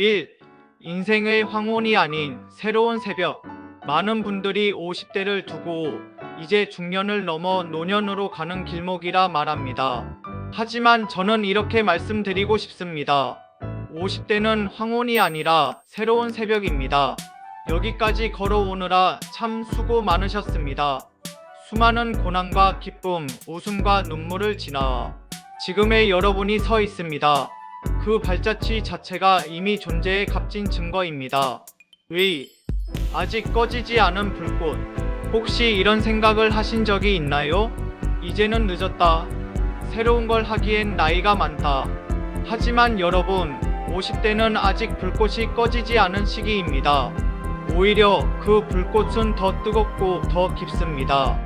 1. 인생의 황혼이 아닌 새로운 새벽. 많은 분들이 50대를 두고 이제 중년을 넘어 노년으로 가는 길목이라 말합니다. 하지만 저는 이렇게 말씀드리고 싶습니다. 50대는 황혼이 아니라 새로운 새벽입니다. 여기까지 걸어오느라 참 수고 많으셨습니다. 수많은 고난과 기쁨, 웃음과 눈물을 지나 지금의 여러분이 서 있습니다. 그 발자취 자체가 이미 존재의 값진 증거입니다. 위, 아직 꺼지지 않은 불꽃. 혹시 이런 생각을 하신 적이 있나요? 이제는 늦었다. 새로운 걸 하기엔 나이가 많다. 하지만 여러분, 50대는 아직 불꽃이 꺼지지 않은 시기입니다. 오히려 그 불꽃은 더 뜨겁고 더 깊습니다.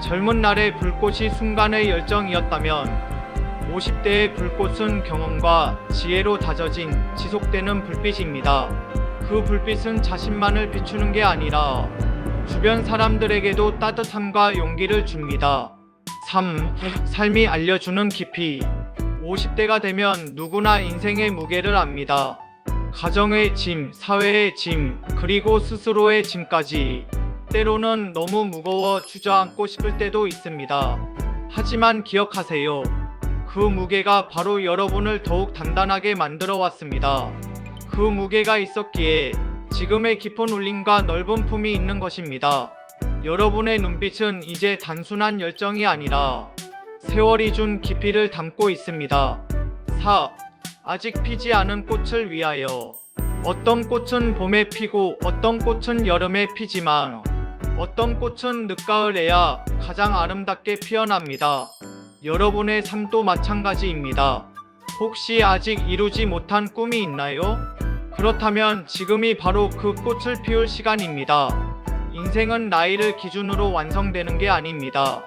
젊은 날의 불꽃이 순간의 열정이었다면 50대의 불꽃은 경험과 지혜로 다져진 지속되는 불빛입니다. 그 불빛은 자신만을 비추는 게 아니라 주변 사람들에게도 따뜻함과 용기를 줍니다. 3. 삶이 알려주는 깊이 50대가 되면 누구나 인생의 무게를 압니다. 가정의 짐, 사회의 짐, 그리고 스스로의 짐까지 때로는 너무 무거워 주저앉고 싶을 때도 있습니다. 하지만 기억하세요. 그 무게가 바로 여러분을 더욱 단단하게 만들어 왔습니다. 그 무게가 있었기에 지금의 깊은 울림과 넓은 품이 있는 것입니다. 여러분의 눈빛은 이제 단순한 열정이 아니라 세월이 준 깊이를 담고 있습니다. 4. 아직 피지 않은 꽃을 위하여 어떤 꽃은 봄에 피고 어떤 꽃은 여름에 피지만 어떤 꽃은 늦가을에야 가장 아름답게 피어납니다. 여러분의 삶도 마찬가지입니다. 혹시 아직 이루지 못한 꿈이 있나요? 그렇다면 지금이 바로 그 꽃을 피울 시간입니다. 인생은 나이를 기준으로 완성되는 게 아닙니다.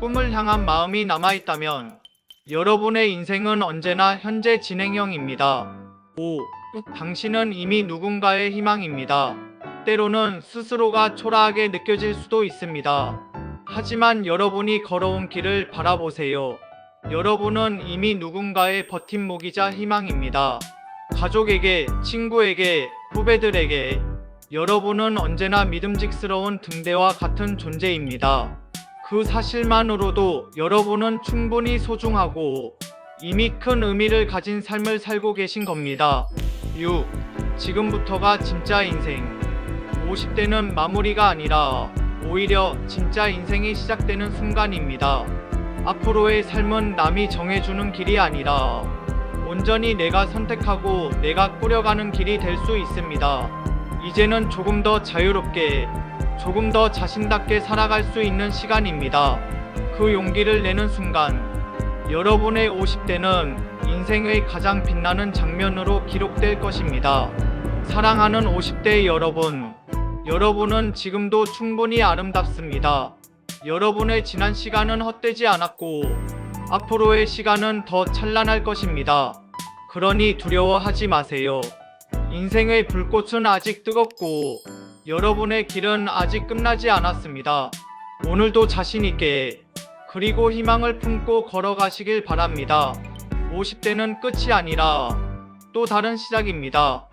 꿈을 향한 마음이 남아있다면 여러분의 인생은 언제나 현재 진행형입니다. 5. 당신은 이미 누군가의 희망입니다. 때로는 스스로가 초라하게 느껴질 수도 있습니다. 하지만 여러분이 걸어온 길을 바라보세요. 여러분은 이미 누군가의 버팀목이자 희망입니다. 가족에게, 친구에게, 후배들에게 여러분은 언제나 믿음직스러운 등대와 같은 존재입니다. 그 사실만으로도 여러분은 충분히 소중하고 이미 큰 의미를 가진 삶을 살고 계신 겁니다. 6. 지금부터가 진짜 인생. 50대는 마무리가 아니라 오히려 진짜 인생이 시작되는 순간입니다. 앞으로의 삶은 남이 정해주는 길이 아니라 온전히 내가 선택하고 내가 꾸려가는 길이 될 수 있습니다. 이제는 조금 더 자유롭게, 조금 더 자신답게 살아갈 수 있는 시간입니다. 그 용기를 내는 순간, 여러분의 50대는 인생의 가장 빛나는 장면으로 기록될 것입니다. 사랑하는 50대 여러분, 여러분은 지금도 충분히 아름답습니다. 여러분의 지난 시간은 헛되지 않았고, 앞으로의 시간은 더 찬란할 것입니다. 그러니 두려워하지 마세요. 인생의 불꽃은 아직 뜨겁고, 여러분의 길은 아직 끝나지 않았습니다. 오늘도 자신있게, 그리고 희망을 품고 걸어가시길 바랍니다. 50대는 끝이 아니라 또 다른 시작입니다.